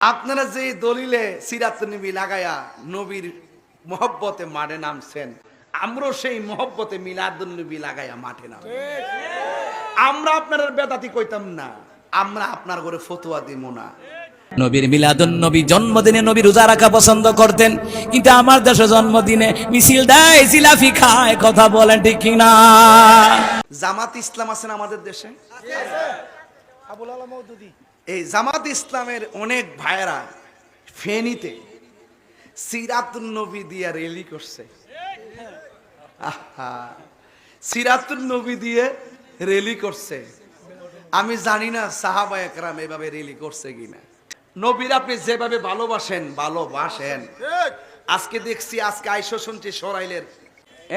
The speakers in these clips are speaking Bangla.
আপনারা যে দলিলে সিরাত নবী লাগায়া নবীর মহব্বতে মাঠে নামছেন আমরাও সেই মহব্বতে মিলাদুল নবী লাগায়া মাঠে নাম আমরা আপনার বেদাতি কইতাম না আমরা আপনার ঘরে ফতুয়া দিব না। নবীর মিলাদুন নবী জন্মদিনে নবী রোজা রাখা পছন্দ করতেন কিন্তু আমার দেশে জন্মদিনে মিছিল দেয় জিলাফি খায় কথা বলেন ঠিক কিনা? জামাত ইসলাম আছেন আমাদের দেশে? আবুল আলম এই জামাত ইসলামের অনেক ভাইয়েরা ফেনীতে সিরাতুন নবী দিয়া রেলি করছে। আহা, সিরাতুন নবী দিয়ে রেলি করছে। আমি জানি না সাহাবা একরাম এভাবে রেলি করছে কিনা। নবীর আপনি যেভাবে ভালোবাসেন ভালোবাসেন। আজকে দেখছি আজকে আইসো শুনছি সরাইলের।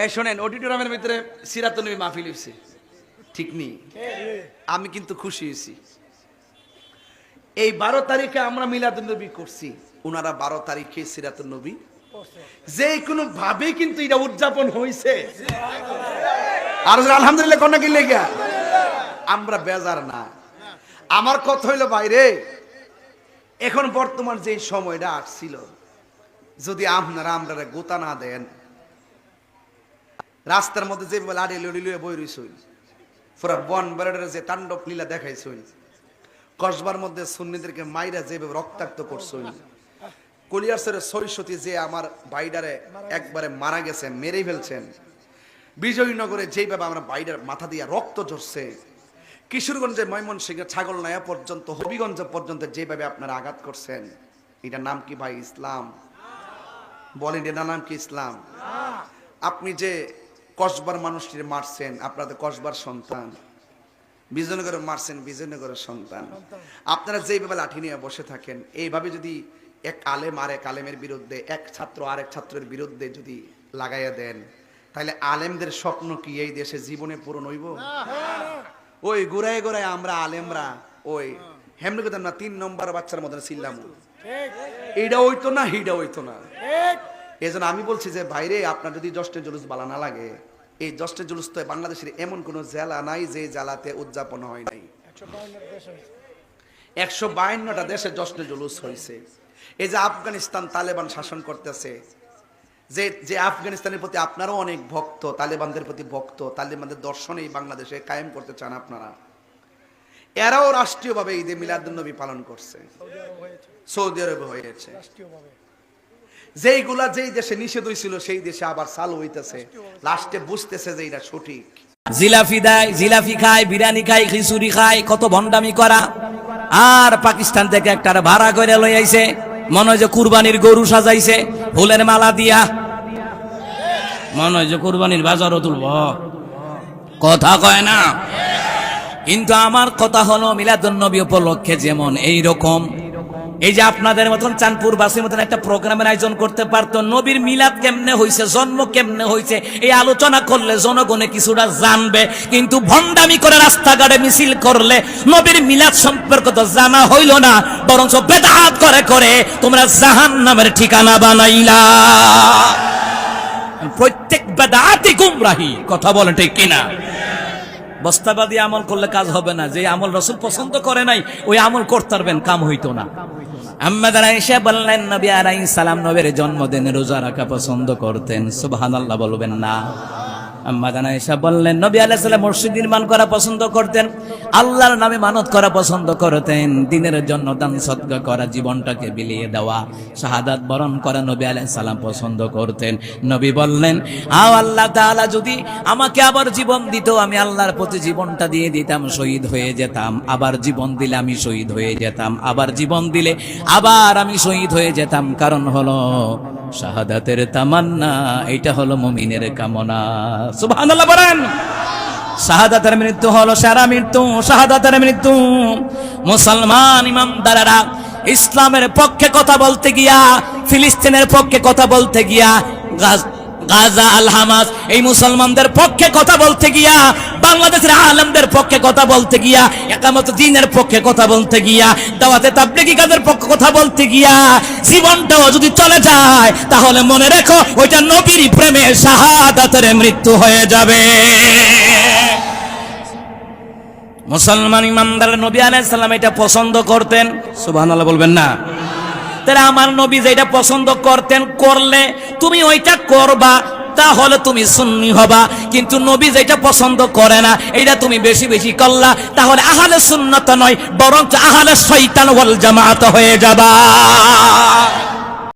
এ শোনেন অডিটোরিয়ামের ভিতরে সিরাতুন নবী মাহফিল হইছে। ঠিক নেই। আমি কিন্তু খুশি হয়েছি। এই বারো তারিখে আমরা মিলাদুল নবী করছি। ওনারা বারো তারিখে সিরাতুল নবী যে কোনো ভাবে কিন্তু এটা উদযাপন হয়েছে আর আলহামদুলিল্লাহ কন্যা কি লেগা? আমরা বেজার না। আমার কথা হইল বাইরে এখন বর্তমান যে সময়টা আসছিল যদি আপনারা আমরা গোতা না দেন রাস্তার মধ্যে যে লাড়ি লড়ি লুয়ে বই রইছই পুরা বন বেড়ার যে তাণ্ডব লীলা দেখাইছই কসবার মধ্যে সুন্নিদেরকে মাইরা যেভাবে রক্তাক্ত করছই কলিয়ারসের সৈসতী যে আমার বাইডারে একবারে মারা গেছে, মেরে ফেলছেন। বিজয়নগরে যেভাবে আমরা বাইডার মাথা দিয়ে রক্ত ঝরছে। কিশোরগঞ্জে ছাগল নয়া পর্যন্ত, হবিগঞ্জ পর্যন্ত যেভাবে আপনারা আঘাত করছেন। এটার নাম কি ভাই? ইসলাম। বলেন, এটার নাম কি ইসলাম? আপনি যে কসবার মানুষটির মারছেন, আপনাদের কসবার সন্তান। বিজয়নগরে মারছেন বিজয়নগরের সন্তান। আপনারা যেইভাবে লাঠি নিয়ে বসে থাকেন এইভাবে যদি এক আলেম আর এক আলেমের বিরুদ্ধে এক ছাত্র আরেক ছাত্রের বিরুদ্ধে যদি লাগাইয়া দেন তাহলে আলেমদের স্বপ্ন কি এই দেশে জীবনে পূরণ হইব? ওই গোড়ায় গোড়ায় আমরা আলেমরা ওই হেমনে কথা না তিন নম্বর বাচ্চার মতন ছিলাম। এইটা হইতো না হিটা হইতো না। এই জন্য আমি বলছি যে বাইরে আপনার যদি জষ্টে জুলুস বালা না লাগে এই জষ্টে জুলুস তো বাংলাদেশের এমন কোন জেলা নাই যে জেলাতে উদযাপন হয় নাই। একশো বায়ান্নটা দেশে জশ্নে জুলুস হয়েছে। এই যে আফগানিস্তান তালেবান শাসন করতেছে যে যে আফগানিস্তানের প্রতি আপনারও অনেক ভক্ত তালেবানদের প্রতি ভক্ত তালেবানদের দর্শনে এই বাংলাদেশে কায়েম করতে চান আপনারা। এরাও রাষ্ট্রীয়ভাবে ঈদে মিলাদুন্নবী পালন করছে। সৌদি আরব হয়েছে। সৌদি আরবে হয়েছে। রাষ্ট্রীয়ভাবে। যেইগুলা যেই দেশে নিষেধ হয়েছিল সেই দেশে আবার চালু হইতেছে। লাস্টে বুঝতেছে যে এটা সঠিক। জিলাফি দেয়, জিলাফি খায়, বিরিয়ানি খায়, খিচুড়ি খায়, কত ভণ্ডামি করা। আর পাকিস্তান থেকে একটা ভাড়া করে লই আইছে, মনে হয় যে কুরবানির গরু সাজাইছে, ফুলের মালা দিয়া। মনে হয় যে কুরবানির বাজারও তুলব। কথা কয় না? কিন্তু আমার কথা হলো মিলাদুন নবী উপলক্ষে যেমন এই রকম এই যে আপনাদের মতন চাঁদপুর বাসের মতন একটা প্রোগ্রামের আয়োজন করতে পারতো, নবীর মিলাদ কেমনে হইছে, জন্ম কেমনে হইছে, এই আলোচনা করলে জনগণে কিছুটা জানবে। কিন্তু ভণ্ডামি করে রাস্তাঘাটে মিছিল করলে নবীর মিলাদ সম্পর্ক তো জানা হইল না, বরঞ্চ বেদাত করে করে তোমরা জাহান নামের ঠিকানা বানাইলা। প্রত্যেক বেদাতি গুমরাহি, কথা বলে ঠিক কিনা? বস্তাবাদী আমল করলে কাজ হবে না, যে আমল রসুল পছন্দ করে নাই, ওই আমল করতে পারবেন কাম হইতো না। আম্মাদ আয়েশা সালাম নবীর জন্মদিনে রোজা রাখা পছন্দ করতেন। সুবহানাল্লাহ বলবেন না। আম্মাদ আয়েশা বললেন, নবী আলাইহিস সালাম মসজিদ নির্মাণ করা পছন্দ করতেন, আল্লাহর নামে মানত করা পছন্দ করতেন, দিনের জন্য দান সদকা করা, জীবনটাকে বিলিয়ে দেওয়া, শাহাদাত বরণ করা নবী আলাইহিস সালাম পছন্দ করতেন। নবী বললেন, আও আল্লাহ তাআলা যদি আমাকে আবার জীবন দিত, আমি আল্লাহর প্রতি জীবনটা দিয়ে দিতাম, শহীদ হয়ে যেতাম, আবার জীবন দিলে আমি শহীদ হয়ে যেতাম, আবার জীবন দিলে আবার আমি শহীদ হয়ে যেতাম, কারণ হলো শাহাদাতের তামান্না, এটা হলো মুমিনের কামনা। শাহাদাতের মৃত্যু হলো সারা মৃত্যু, শাহাদাতের মৃত্যু। মুসলমান ইমামদারেরা ইসলামের পক্ষে কথা বলতে গিয়া, ফিলিস্তিনের পক্ষে কথা বলতে গিয়া গাজ- আল হামাস, এই মুসলমানদের পক্ষে কথা বলতে গিয়া, বাংলাদেশের আলমদের পক্ষে কথা বলতে গিয়া, একামত দিনের পক্ষে কথা বলতে গিয়া, দাওয়াতে তাবলিগি কাজের পক্ষে কথা বলতে গিয়া, জীবনটাও যদি চলে যায়, তাহলে মনে রেখো, ওইটা নবীর প্রেমে শাহাদাতের মৃত্যু হয়ে যাবে। মুসলমান ইমানদার নবী আলাইহিস সালাম এটা পছন্দ করতেন? সুবহানাল্লাহ বলবেন না। তাহলে আমার নবী যেটা পছন্দ করতেন, করলে তুমি ওইটা করবা, তাহলে তুমি সুন্নি হবা। কিন্তু নবী যেটা পছন্দ করে না এটা তুমি বেশি বেশি করলা, তাহলে আহলে সুন্নত নয় বরং আহলে শৈতান ওয়াল জামাত হয়ে যাবা।